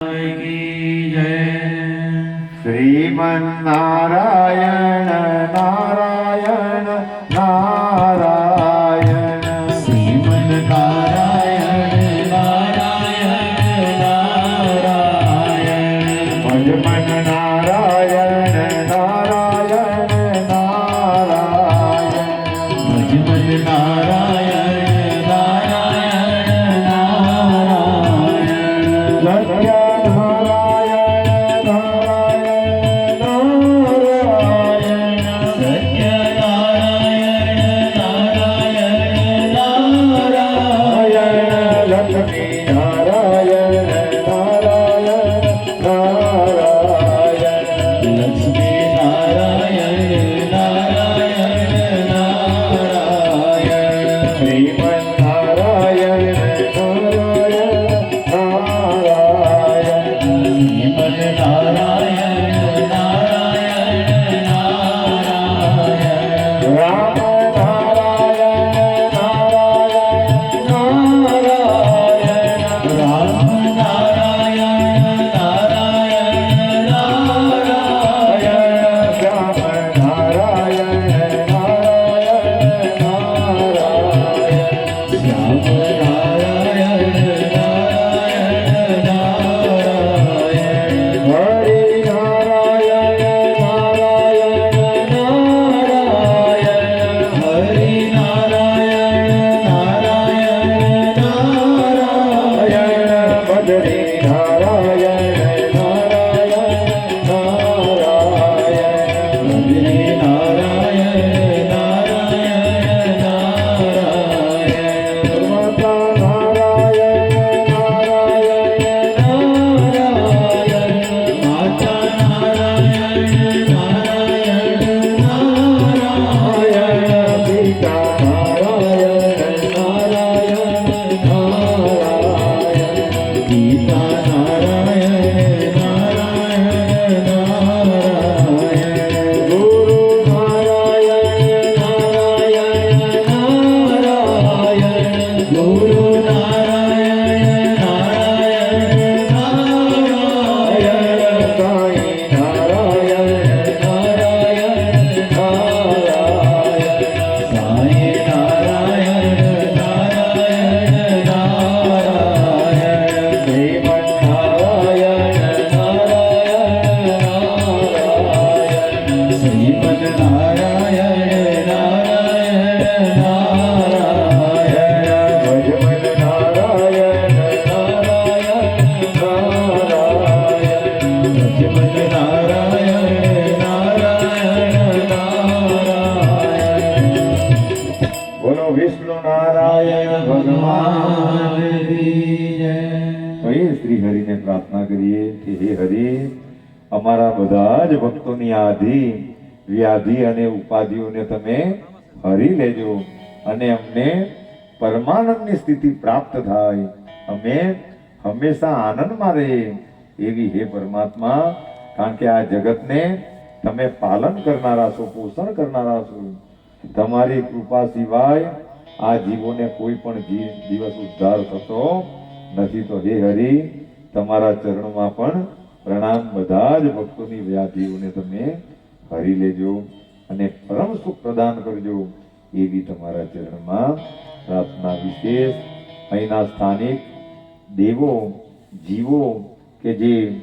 કી જય શ્રીમન્નારાયણ નારાયણ બધા જ ભક્તોની આધિ, વ્યાધિ અને ઉપાધિઓને તમે હરી લેજો અને અમને પરમાનંદની સ્થિતિ પ્રાપ્ત થાય. અમે હંમેશા આનંદમાં રહીએ. એવી હે પરમાત્મા, કારણ કે આ જગતને તમે પાલન કરનારા છો, પોષણ કરનારા છો. તમારી કૃપા સિવાય આ જીવોને કોઈ પણ દિવસ ઉદ્ધાર થતો નથી. તો હે હરિ, તમારા ચરણમાં પણ પ્રણામ બધા જ ભક્તોની વ્યાધિઓને તમે હરી લેજો અને પરમ સુખ પ્રદાન કરજો એવી તમારા ચરણમાં પ્રાર્થના વિશેષ અહીંના સ્થાનિક દેવો, જીવો કે જે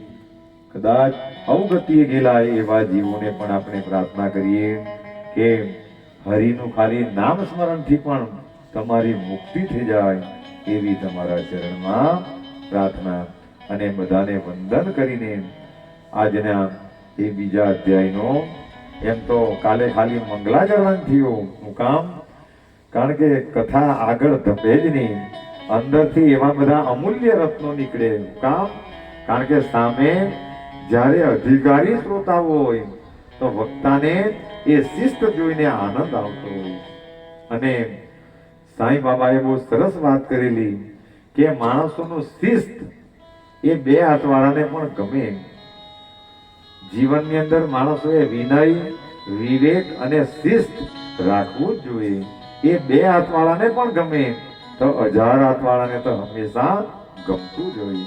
કદાચ અવગતિએ ગયેલા એવા જીવોને પણ આપણે પ્રાર્થના કરીએ કે હરિનું ખાલી નામ સ્મરણથી પણ તમારી મુક્તિ થઈ જાય એવી તમારા ચરણમાં પ્રાર્થના અને બધાને વંદન કરીને આજના એ બીજા અધ્યાયનો એમ તો કાલે ખાલી મંગલાચરણ થયું હું કામ કારણ કે કથા આગળ ધપે જ નહીં. અંદરથી એવા બધા અમૂલ્ય રત્નો નીકળે કામ કારણ કે સામે જ્યારે અધિકારી શ્રોતા હોય, તો વક્તાને એ શિસ્ત જોઈને આનંદ આવતો હોય. અને સાંઈ બાબાએ બહુ સરસ વાત કરેલી કે માણસોનું શિસ્ત એ બે હાથવાળાને પણ ગમે જીવનની અંદર માણસોએ વિનય, વિવેક અને શિસ્ત રાખવું જોઈએ. એ બે હાથવાળાને પણ ગમે તો હજાર હાથવાળાને તો હંમેશા ગમતું જ હોય.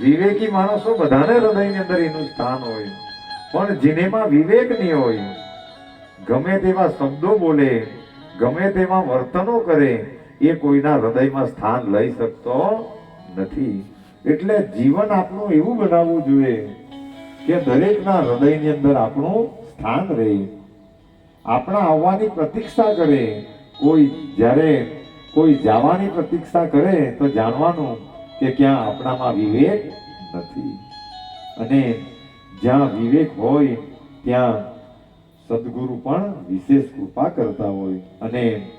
વિવેકી માણસો બધાને હૃદયની અંદર એનું સ્થાન હોય. પણ જેનેમાં વિવેક નહીં હોય, ગમે તેવા શબ્દો બોલે, ગમે તેવા વર્તનો કરે, એ કોઈના હૃદયમાં સ્થાન લઈ શકતો નથી. એટલે જીવન આપણું એવું બનાવવું જોઈએ કે દરેકના હૃદયની અંદર આપણું સ્થાન રહે. આપણા આવવાની પ્રતીક્ષા કરે. કોઈ જ્યારે કોઈ જવાની પ્રતીક્ષા કરે તો જાણવાનું કે ક્યાં આપણામાં વિવેક નથી. અને જ્યાં વિવેક હોય ત્યાં સદગુરુ પણ વિશેષ કૃપા કરતા હોય. અને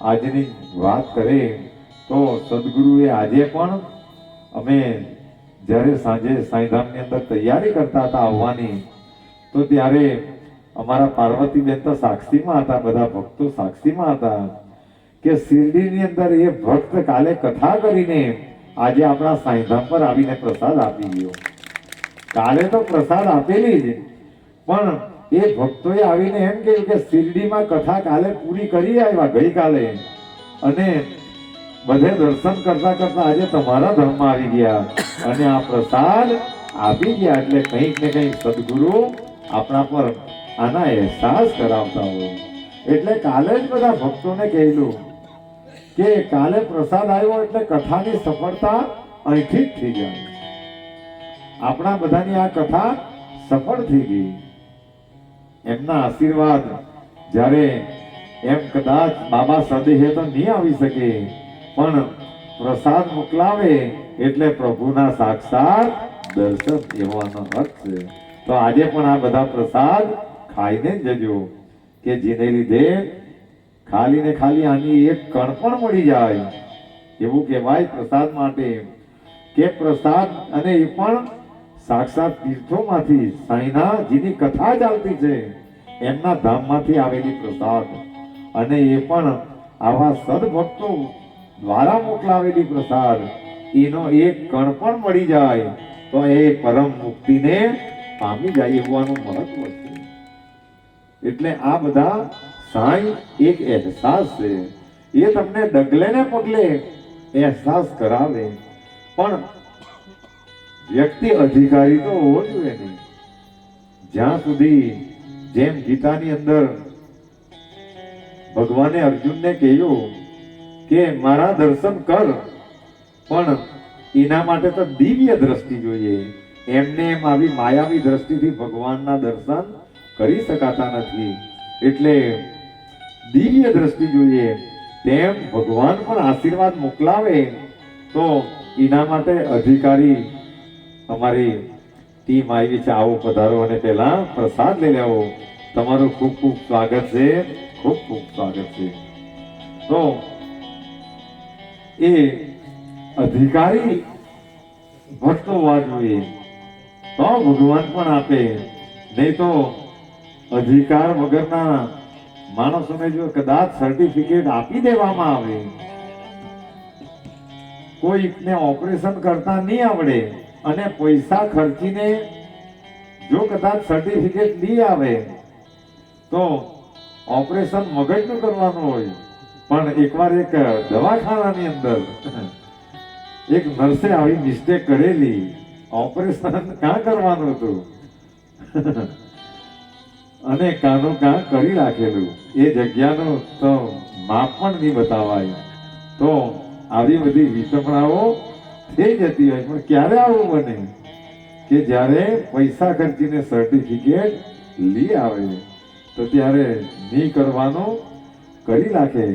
આજની વાત કરે તો સદગુરુએ આજે પણ અમે જ્યારે સાંજે સાંઈધામની અંદર તૈયારી કરતા હતા આવવાની, તો ત્યારે અમારા પાર્વતીબેન તો સાક્ષીમાં હતા, બધા ભક્તો સાક્ષીમાં હતા, કે શિરડીની અંદર એ ભક્ત કાલે કથા કરીને આજે આપણા સાંઈધામ પર આવીને પ્રસાદ આપી ગયો. કાલે તો પ્રસાદ આપેલી જ. પણ એ ભક્તોએ આવીને એમ કહ્યું કે શિરડીમાં કથા કાલે પૂરી કરી આવ્યા ગઈકાલે. અને બધે દર્શન કરતા કરતા આજે તમારા ધામમાં આવી ગયા. અને આ પ્રસાદ આપી ગયા એટલે કંઈક ને કંઈક સદગુરુ આપણા પર આના અહેસાસ કરાવતા હોય. એટલે કાલે જ બધા ભક્તોને કહેલું કે કાલે પ્રસાદ આવ્યો એટલે કથાની સફળતા અહીંથી જ થઈ જાય. આપણા બધાની આ કથા સફળ થઈ ગઈ. એમના આશીર્વાદ જ્યારે એમ કદાચ બાબા સદેહે તો નહીં આવી શકે. પણ પ્રસાદ મોકલાવે એટલે પ્રભુના સાક્ષાત દર્શન એવાનો અર્થ છે. તો આજે પણ આ બધા પ્રસાદ ખાઈને જજો, કે જેને લીધે ખાલી ને ખાલી આની એક કણ પણ મળી જાય. એવું કહેવાય પ્રસાદ માટે, કે પ્રસાદ અને એ પણ સાક્ષાત તીર્થોમાંથી સાંઈના જેની કથા ચાલતી છે, એમના ધામમાંથી આવેલી પ્રસાદ. અને એ પણ આવા સદભક્તો દ્વારા મોકલાવેલી પ્રસાદ. એનો એક કણ પણ મળી જાય તો એ પરમ મુક્તિને પામી જાય એવાનું મહત્વ છે. એટલે આ બધા સાંઈ એક અહેસાસ છે. એ તમને ડગલે ને પગલે અહેસાસ કરાવે. પણ વ્યક્તિ અધિકારી તો હોવો જોઈએ નહીં જ્યાં સુધી જેમ ગીતાની અંદર ભગવાને અર્જુનને કહ્યું કે મારા દર્શન કર. પણ એના માટે તો દિવ્ય દ્રષ્ટિ જોઈએ. એમને એમ આવી માયાવી દ્રષ્ટિથી ભગવાનના દર્શન કરી શકાતા નથી. એટલે દિવ્ય દ્રષ્ટિ જોઈએ. તેમ ભગવાન પણ આશીર્વાદ મોકલાવે, તો એના માટે અધિકારી અમારી ટીમ આવી છે, આવો પધારો અને પહેલા પ્રસાદ લઈ લેવો. તમારું ખૂબ ખૂબ સ્વાગત છે. ખૂબ ખૂબ સ્વાગત છે. તો એ અધિકારી હોવા જોઈએ તો ભગવાન પણ આપે. નહીં તો અધિકાર વગરના માણસોને જો કદાચ સર્ટિફિકેટ આપી દેવામાં આવે. કોઈકને ઓપરેશન કરતા નહીં આવડે અને પૈસા ખર્ચીને જો કદાચ સર્ટિફિકેટ લઈ આવે, તો ઓપરેશન મગજનું કરવાનું હોય. પણ એકવાર એક દવાખાનાની અંદર એક નર્સે આવી મિસ્ટેક કરેલી. ઓપરેશન ક્યાં કરવાનું હતું? અને કાનો કાં કરી રાખેલું એ જગ્યાનું તો માપ પણ નહીં બતાવાય. તો આવી બધી વિટમણાઓ થઈ જતી હોય. પણ ક્યારે આવું બને? કે જ્યારે પૈસા ખર્ચીને સર્ટિફિકેટ લઈ આવે, તો ત્યારે નહીં કરવાનું, કરી નાખે.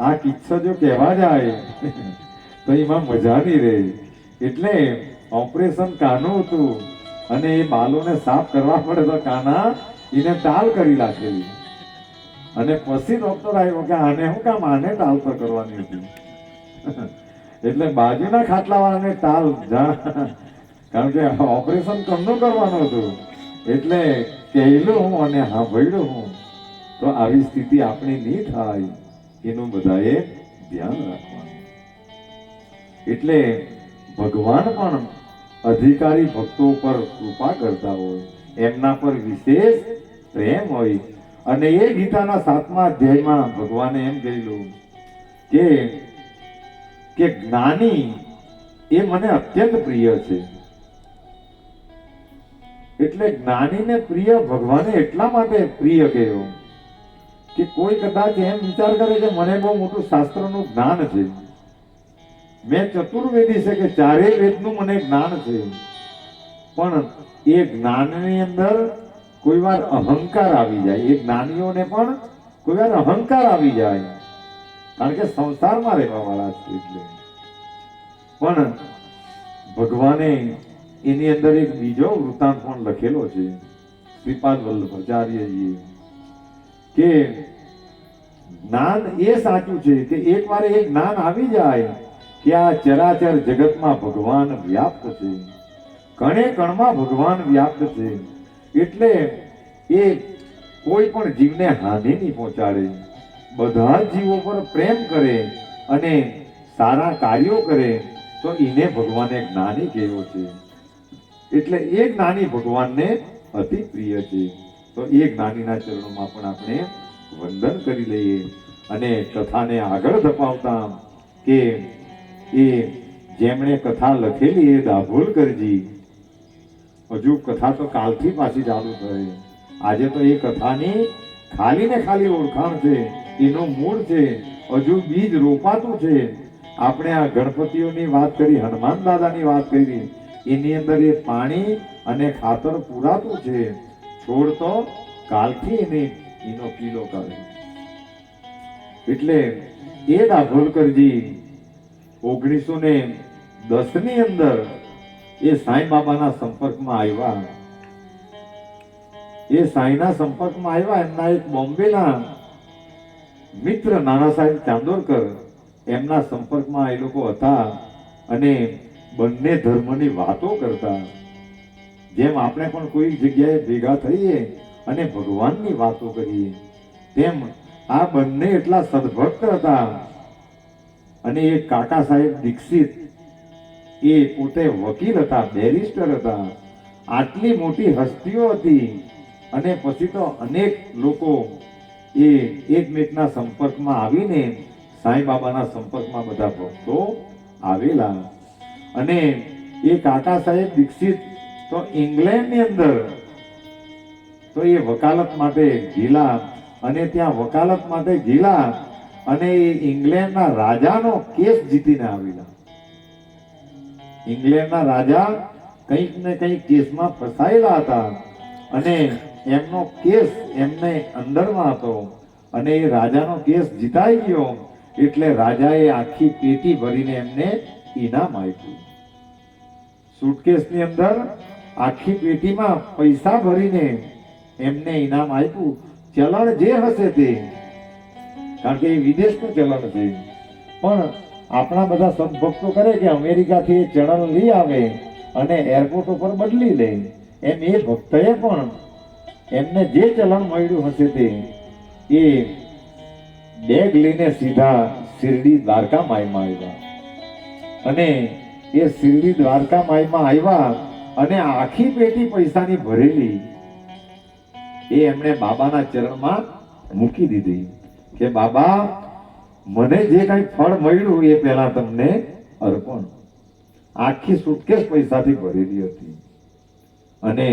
આ કિસ્સો જો કહેવા જાય, તો એમાં મજા નહીં રહે. એટલે ઓપરેશન કાનું હતું અને એ બાલોને સાફ કરવા પડે તો કાના એને ટાલ કરી નાખેલી અને પછી ડોક્ટર આવ્યો કે આને શું કામ આને ટાલ પર કરવાની હતી. એટલે બાજુના ખાટલાવાળાને ટાલ જા, કારણ કે ઓપરેશન કમનું કરવાનું હતું. એટલે કહેલું હું અને સાંભળ્યું હું, તો આવી સ્થિતિ આપણી નહીં થાય. એનું બધાએ ધ્યાન રાખવાનું. એટલે ભગવાન પણ અધિકારી ભક્તો પર કૃપા કરતા હોય, એમના પર વિશેષ પ્રેમ હોય. અને એ ગીતાના સાતમા અધ્યાયમાં ભગવાને એમ કહેલું કે કે જ્ઞાની એ મને અત્યંત પ્રિય છે. એટલે જ્ઞાનીને પ્રિય ભગવાને એટલા માટે પ્રિય કહ્યો કે કોઈ કદાચ એમ વિચાર કરે કે મને બહુ મોટું શાસ્ત્રનું જ્ઞાન છે. મેં ચતુર્વેદી છે કે ચારેય વેદનું મને જ્ઞાન છે. પણ એ જ્ઞાનની અંદર કોઈ વાર અહંકાર આવી જાય. એ જ્ઞાનીઓને પણ કોઈ વાર અહંકાર આવી જાય. કારણ કે સંસારમાં રહેવા વાળા છે એટલે. પણ ભગવાને એની અંદર એક બીજો વૃત્તાંત પણ લખેલો છે. શ્રીપાદ વલ્લભાચાર્યજીએ. કે જ્ઞાન એ સાચું છે કે એકવાર એ જ્ઞાન આવી જાય કે આ ચરાચર જગતમાં ભગવાન વ્યાપ્ત છે. કણે કણમાં ભગવાન વ્યાપ્ત છે. એટલે એ કોઈ પણ જીવને હાનિ નહીં પહોંચાડે. બધા જીવો પર પ્રેમ કરે અને સારા કાર્યો કરે તો એને ભગવાને જ્ઞાની કહેવો છે. એટલે એ જ્ઞાની ભગવાનને અતિ પ્રિય છે. તો એ જ્ઞાનીના ચરણોમાં પણ આપણે વંદન કરી લઈએ અને કથાને આગળ ધપાવતા કે એ જેમણે કથા લખેલી એ દાભોલકરજી, હજુ કથા તો કાલથી પાછી ચાલુ થઈ. આજે તો એ કથાની ખાલી ને ખાલી ઓળખાણ છે, એનો મૂળ છે, હજુ બીજ રોપાતું છે. આપણે આ ગણપતિઓની વાત કરી, હનુમાન દાદાની વાત કરી, એની અંદર એ પાણી અને ખાતર પુરાતું છે. છોડ તો કાલથી એને એનો પીલો કરે. એટલે એ દાભોલકરજી ઓગણીસો ને દસની અંદર એ સાંઈ બાબાના સંપર્કમાં આવ્યા. એ સાંઈના સંપર્કમાં આવ્યા એમના એક બોમ્બેના મિત્ર નાના સાહેબ ચાંદોરકર એમના સંપર્કમાં એ લોકો હતા અને બંને ધર્મની વાતો કરતા. જેમ આપણે પણ કોઈ જગ્યાએ ભેગા થઈએ અને ભગવાનની વાતો કરીએ, તેમ આ બંને એટલા સદભક્ત હતા. અને એ કાકા સાહેબ દીક્ષિત, એ પોતે વકીલ હતા, બેરિસ્ટર હતા. આટલી મોટી હસ્તીઓ હતી અને પછી તો અનેક લોકો એ એકમેકના સંપર્કમાં આવીને સાંઈ બાબાના સંપર્કમાં બધા ભક્તો આવેલા. અને એ કાકા સાહેબ દીક્ષિત તો ઇંગ્લેન્ડની અંદર તો એ વકાલત માટે ગયેલા અને ત્યાં વકાલત માટે ગયેલા અને એ ઇંગ્લેન્ડના રાજાનો કેસ જીતીને આવેલા. ઇંગ્લેન્ડના રાજા કંઈક ને કંઈક કેસમાં ફસાયેલા હતા અને એમનો કેસ એમને અંદરમાં હતો અને એ રાજાનો કેસ જીતાઈ ગયો એટલે રાજાએ આખી પેટી ભરીને એમને ઇનામ આપ્યું. સુટકેસની અંદર આખી પેટીમાં પૈસા ભરીને એમને ઇનામ આપ્યું. ચલણ જે હશે તે. કારણ કે એ વિદેશનું ચલણ છે. પણ આપણા બધા સંભક્તો કરે કે અમેરિકાથી એ ચલણ લઈ આવે અને એરપોર્ટ ઉપર બદલી લે. એમ એ ભક્તએ પણ એમને જે ચલણ મળ્યું હશે તે, એ બેગ લઈને સીધા શિરડી દ્વારકા માઈમાં આવ્યા. અને એ શિરડી દ્વારકા માઈમાં આવ્યા અને આખી પેટી પૈસાની ભરેલી એ એમણે બાબાના ચરણમાં મૂકી દીધી કે બાબા, મને જે કઈ ફળ મળ્યું એ પહેલા તમને અર્પણ. આખી સુટકેસ પૈસાથી ભરેલી હતી. અને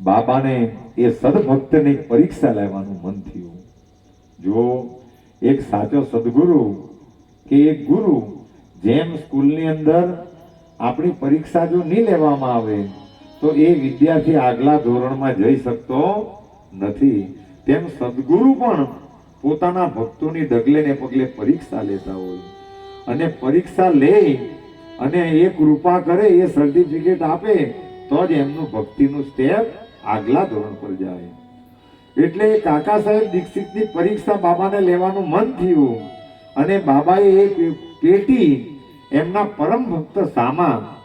બાબાને એ સદભક્તની પરીક્ષા લેવાનું મન થયું. જો એક સાચો સદગુરુ કે એક ગુરુ જેમ સ્કૂલની અંદર આપણી પરીક્ષા જો નહીં લેવામાં આવે, તો એ વિદ્યાર્થી આગલા ધોરણમાં જઈ શકતો નથી. તેમ સદગુરુ પણ પોતાના ભક્તોની ડગલે ને પગલે પરીક્ષા લેતા હોય. અને પરીક્ષા લે અને એ કૃપા કરે, એ સર્ટિફિકેટ આપે, તો જ એમનું ભક્તિનું સ્ટેપ આગલા ધોરણ પર જાય. એટલે કાકા સાહેબ દીક્ષિતની પરીક્ષા બાબાને લેવાનું મન થયું. અને બાબાએ એ પેટી એમના પરમ ભક્ત સામા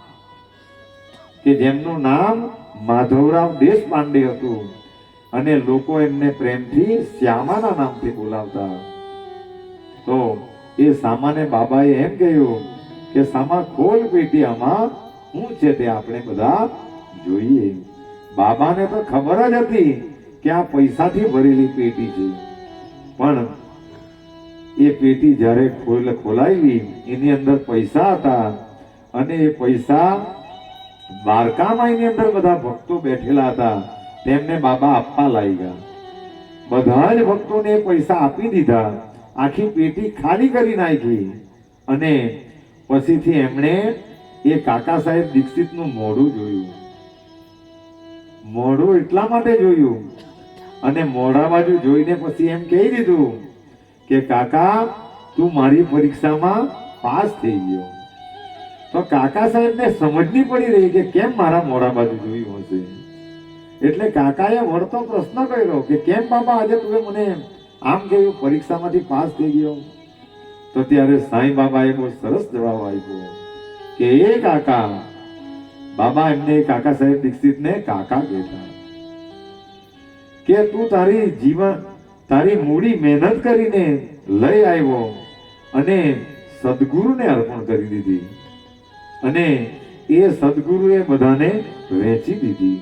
કે જેમનું નામ માધવરાવ દેશપાંડે હતું. અને લોકો એમને પ્રેમથી શ્યામાના નામથી બોલાવતા. તો એ સામાને બાબાએ એમ કહ્યું કે, સામા, ખોલ પેટી આમાં. શું છે તે આપણે બધા જોઈએ. બાબાને તો ખબર જ હતી કે આ પૈસાથી ભરેલી પેટી છે. પણ એ પેટી જ્યારે ખોલ, ખોલાવી, એની અંદર પૈસા હતા અને એ પૈસા દ્વારકામાં એની અંદર બધા ભક્તો બેઠેલા હતા, તેમને બાબા આપવા લાગ્યા. બધા જ ભક્તોને પૈસા આપી દીધા, આખી પેટી ખાલી કરી નાખી અને પછીથી એમણે એ કાકા સાહેબ દીક્ષિતનું મોઢું જોયું. મોઢું એટલા માટે જોયું અને મોઢા બાજુ જોઈને પછી એમ કહી દીધું કે કાકા, તું મારી પરીક્ષામાં પાસ થઈ ગયો. તો કાકા સાહેબને સમજ નહીં પડી રહી કે કેમ મારા મોડા બાજુ જોયું હશે. એટલે કાકાએ વળતો પ્રશ્ન કર્યો કે કેમ બાબા આજે તું મને આમ કહ્યું પરીક્ષામાંથી પાસ થઈ ગયો? તો ત્યારે સાંઈ બાબાએ બહુ સરસ જવાબ આપ્યો કે, એ કાકા, બાબા એમને કાકા સાહેબ દીક્ષિતને કાકા કહેતા. કે તું તારી જીવન તારી મૂડી મહેનત કરીને લઈ આવ્યો અને સદગુરુને અર્પણ કરી દીધી. અને એ સદગુરુએ બધાને વેચી દીધી.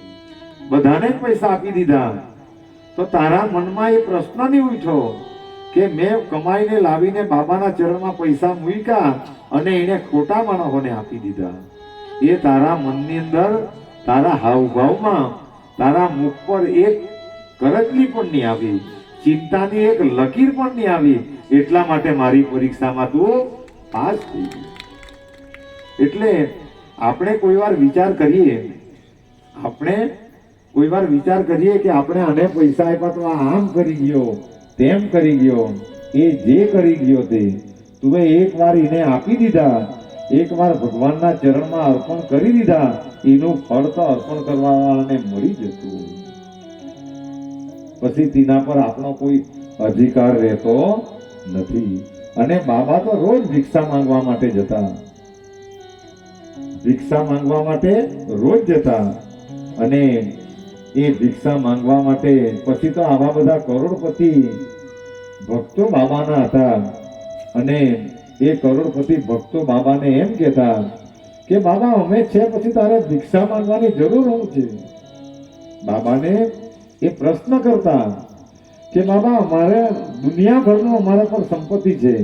બધાને પૈસા આપી દીધા. તો તારા મનમાં એ પ્રશ્ન નહીં ઉઠો કે મેં કમાઈને લાવીને બાબાના ચરણમાં પૈસા મૂક્યા અને એને ખોટા માણસોને આપી દીધા. એ તારા મનની અંદર, તારા હાવભાવમાં, તારા મુખ પર એક કરજલી પણ નહીં આવી. ચિંતાની એક લકીર પણ નહીં આવી. એટલા માટે મારી પરીક્ષામાં તું પાસ થઈ ગઈ. એટલે આપણે કોઈ વાર વિચાર કરીએ, આપણે કોઈ વાર વિચાર કરીએ કે આપણે આને પૈસા આપ્યા તો આમ કરી ગયો, તેમ કરી ગયો, એ જે કરી ગયો તે તું એક વાર એને આપી દીધા, એક વાર ભગવાનના ચરણમાં અર્પણ કરી દીધા, એનું ફળ તો અર્પણ કરવાવાળાને મળી જતું. પછી તેના પર આપણો કોઈ અધિકાર રહેતો નથી. અને બાબા તો રોજ ભિક્ષા માંગવા માટે જતા. ભિક્ષા માંગવા માટે રોજ જતા. અને એ ભિક્ષા માંગવા માટે પછી તો આવા બધા કરોડપતિ ભક્તો બાબાના હતા. અને એ કરોડપતિ ભક્તો બાબાને એમ કહેતા કે, બાબા, અમે છે પછી તારે ભિક્ષા માંગવાની જરૂર શું છે? બાબાને એ પ્રશ્ન કરતા કે બાબા, મારે દુનિયાભરનું અમારા પર સંપત્તિ છે.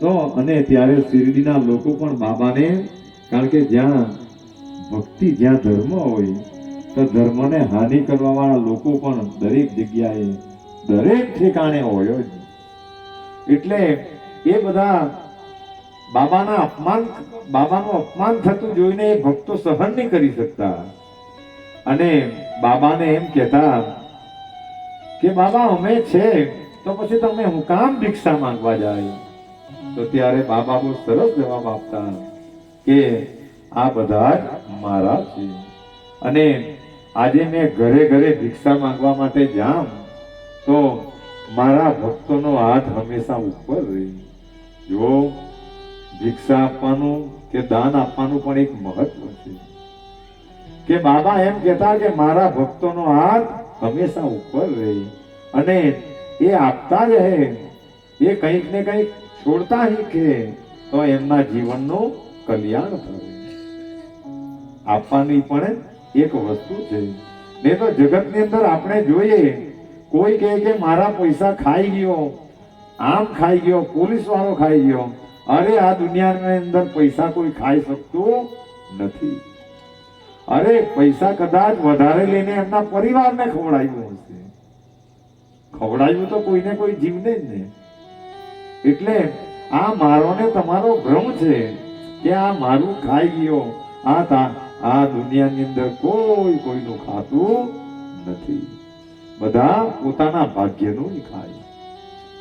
તો અને ત્યારે શિરડીના લોકો પણ બાબાને, કારણ કે જ્યાં ભક્તિ, જ્યાં ધર્મ હોય, તો ધર્મને હાનિ કરવા વાળા લોકો પણ દરેક જગ્યાએ, દરેક ઠેકાણે હોય એટલે એ બધા બાબાના અપમાન, બાબાનું અપમાન થતું જોઈને એ ભક્તો સહન નહીં કરી શકતા. અને બાબાને એમ કહેતા કે, બાબા, અમે છે, તો પછી તમે હું કામ ભિક્ષા માંગવા જાય? તો ત્યારે બાબા બહુ સરસ જવાબ આપતા કે, આ બધા જ મારા છે. અને આજે મેં ઘરે ઘરે ભિક્ષા માંગવા માટે જામ, તો મારા ભક્તોનો હાથ હંમેશા ઉપર રહે. જો ભિક્ષા આપવાનું કે દાન આપવાનું પણ એક મહત્વ છે. કે બાબા એમ કહેતા કે મારા ભક્તોનો હાથ હંમેશા ઉપર રહે અને એ આપતા રહે. એ કંઈક ને કંઈક છોડતા શીખે. તો એમના જીવનનું કલ્યાણ થાય. આપવાની પણ એક વસ્તુ છે. ને તો જગતની અંદર આપણે જોઈએ, કોઈ કહે કે મારા પૈસા ખાઈ ગયો, આમ ખાઈ ગયો પોલીસ વાળો ખાઈ ગયો. અરે, આ દુનિયાની અંદર પૈસા કોઈ ખાઈ શકતું નથી. અરે, પૈસા કદાચ વધારે લઈને એમના પરિવારને ખવડાવ્યું હશે. ખવડાવ્યું તો કોઈને કોઈ જીવને જ ને એટલે આ મારો ને તમારો ભ્રમ છે કે આ મારું ખાઈ ગયો. આ તા, આ દુનિયાની અંદર કોઈ કોઈનું ખાતું નથી. બધા પોતાના ભાગ્યનું જ ખાય.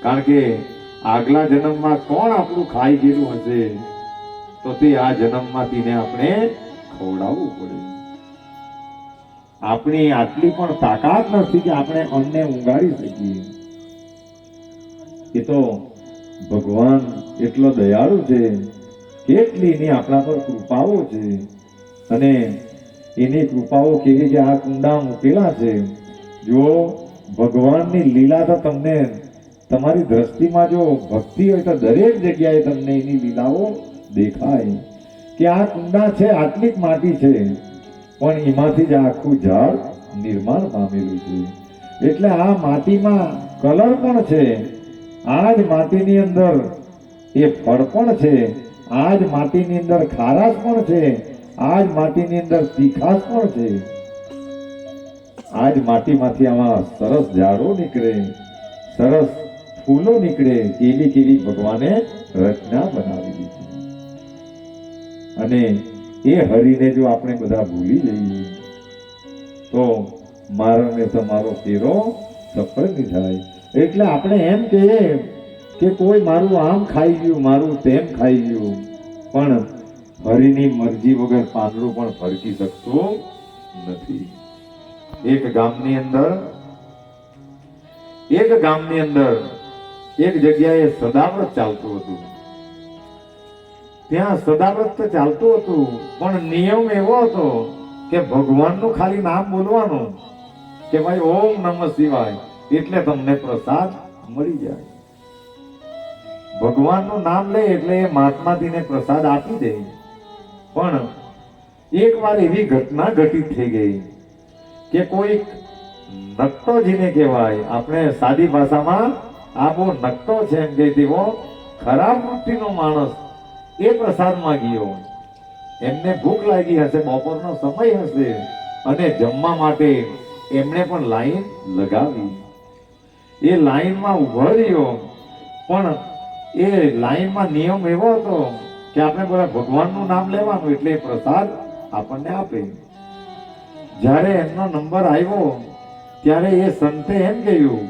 કારણ કે આગલા જન્મમાં કોણ આપણું ખાઈ ગયેલું હશે? તો તે આ જન્મમાંથી ને આપણે ખવડાવવું પડે. આપણી આટલી પણ તાકાત નથી કે આપણે અન્નને ઊંઘાડી શકીએ. એ તો ભગવાન એટલો દયાળુ છે, કેટલી એની આપણા પર કૃપાઓ છે અને એની કૃપાઓ કેવી કે આ કુંડા મૂકેલા છે. જો ભગવાનની લીલા તો તમને તમારી દ્રષ્ટિમાં જો ભક્તિ હોય તો દરેક જગ્યાએ તમને એની લીલાઓ દેખાય. કે આ કુંડા છે, આટલી જ માટી છે. પણ એમાંથી જ આખું ઝાડ નિર્માણ પામેલું છે. એટલે આ માટીમાં કલર પણ છે. આ જ માટીની અંદર એ ફળ પણ છે. આ જ માટીની અંદર ખારાશ પણ છે. આ જ માટીની અંદર તીખાશ પણ છે. આ જ માટીમાંથી આમાં સરસ ઝાડો નીકળે. સરસ ફૂલો નીકળે. કેવી કેવી ભગવાને રચના બનાવી દીધી અને એ હરિને જો આપણે બધા ભૂલી જઈએ, તો મારો ને તમારો ફેરો સફળ નહીં થાય. એટલે આપણે એમ કહીએ કે કોઈ મારું આમ ખાઈ ગયું, મારું તેમ ખાઈ ગયું, પણ હરિની મરજી વગર પાંદડું પણ ફરકી શકતું નથી. એક ગામની અંદર, એક ગામની અંદર એક જગ્યાએ સદાવ્રત ચાલતું હતું. ત્યાં સદાવ્રત તો ચાલતું હતું. પણ નિયમ એવો હતો કે ભગવાનનું ખાલી નામ બોલવાનું કે ભાઈ ઓમ નમઃ શિવાય, એટલે તમને પ્રસાદ મળી જાય. ભગવાનનું નામ લે એટલે એ મહાત્માજીને પ્રસાદ આપી દે. પણ એક વાર એવી ઘટના ઘટિત થઈ ગઈ કે કોઈ નકટો જેને કહેવાય, આપણે સાદી ભાષામાં આ બહુ નકટો છે એમ કે તેવો ખરાબ વૃત્તિનો માણસ એ પ્રસાદમાં ગયો. એમને ભૂખ લાગી હશે, બપોરનો સમય હશે. અને જમવા માટે એમણે પણ લાઈન લગાવી. એ લાઈનમાં ઊભો રહ્યો. પણ એ લાઈનમાં નિયમ એવો હતો કે આપણે બધા ભગવાનનું નામ લેવાનું એટલે એ પ્રસાદ આપણને આપે. જ્યારે એમનો નંબર આવ્યો, ત્યારે એ સંતે એમ કહ્યું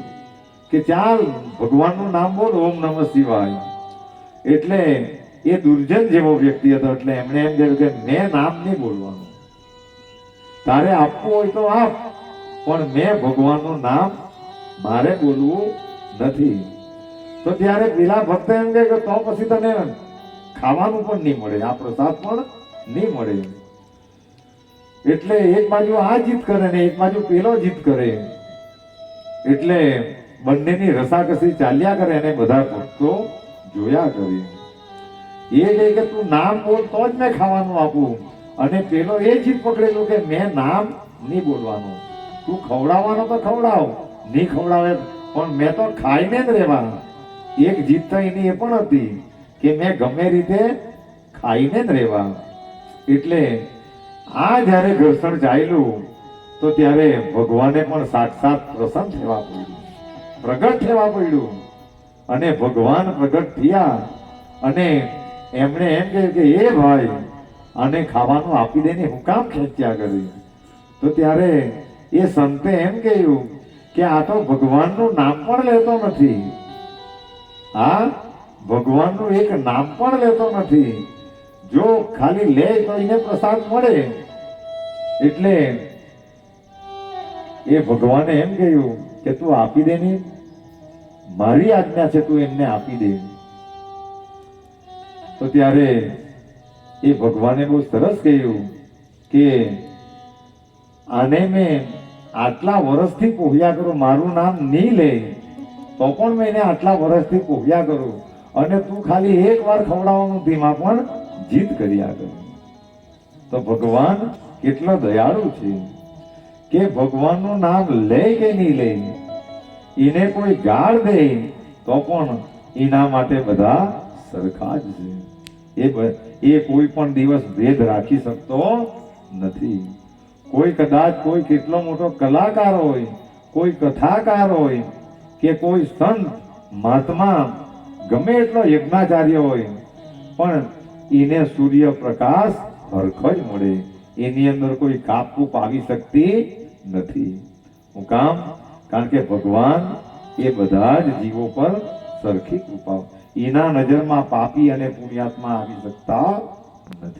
કે ચાલ, ભગવાનનું નામ બોલ, ઓમ નમઃ શિવાય. એટલે એ દુર્જન જેવો વ્યક્તિ હતો એટલે એમણે એમ કહ્યું કે મેં નામ નહીં બોલવાનું. તારે આપવું હોય તો આપ, પણ મેં ભગવાનનું નામ મારે બોલવું નથી. તો ત્યારે પેલા ભક્ત એમ કહે કે તો પછી તને ખાવાનું પણ નહીં મળે, આ પ્રસાદ પણ નહીં મળે. એટલે એક બાજુ આ જીત કરે ને એક બાજુ પેલો જીત કરે. એટલે બંનેની રસાકસી ચાલ્યા કરે અને બધા ભક્તો જોયા કરે. એ કહે કે તું નામ બોલ તો જ મેં ખાવાનું આપું. અને પેલો એ જીત પકડેલું કે મેં નામ નહીં બોલવાનું. તું ખવડાવવાનો તો ખવડાવ, નહીં ખવડાવે પણ મેં તો ખાઈને જ રહેવા એક જીત તો એની એ પણ હતી કે મેં ગમે રીતે ખાઈને જ રહેવા એટલે આ જ્યારે ઘર્ષણ ચાલ્યું, તો ત્યારે ભગવાને પણ સાક્ષાત પ્રસન્ન થવા પડ્યું. પ્રગટ થવા પડ્યું. અને ભગવાન પ્રગટ થયા અને એમણે એમ કહ્યું કે, એ ભાઈ, આને ખાવાનું આપી દે ને હું કામ ખેંચ્યા કરી. તો ત્યારે એ સંતે એમ કહ્યું કે, આ તો ભગવાનનું નામ પણ લેતો નથી. આ ભગવાનનું એક નામ પણ લેતો નથી. જો ખાલી લે તો એને પ્રસાદ મળે. એટલે એ ભગવાને એમ કહ્યું કે, તું આપી દે ને. મારી આજ્ઞા છે તું એમને આપી દે. તો ત્યારે એ ભગવાને બહુ સરસ કહ્યું કે આને મેં આટલા વર્ષથી પોહ્યા કરું, મારું નામ નહીં લે, તો પણ મેં એને આટલા વર્ષથી પોહ્યા કરું. અને તું ખાલી એક વાર ખવડાવવાનું ધીમા પણ જીત કર્યા કર તો ભગવાન કેટલો દયાળુ છે કે ભગવાનનું નામ લે કે નહીં લે, એને કોઈ ગાળ દે, તો પણ એના માટે બધા સરખા જ છે. એ એ કોઈ પણ દિવસ ભેદ રાખી શકતો નથી. કોઈ કદાચ કોઈ કેટલો મોટો કલાકાર હોય, કોઈ કથાકાર હોય, કે કોઈ સંત, મહાત્મા, ગમે એટલો યજ્ઞાચાર્ય હોય, પણ એને સૂર્ય પ્રકાશ હરખો જ મળે. એની અંદર કોઈ કાપકૂપ આવી શકતી નથી. હું કામ, કારણ કે ભગવાન એ બધા જ જીવો પર સરખી કૃપા એના નજરમાં પાપી અને પુણ્યાત્મા આવી શકતા નથી.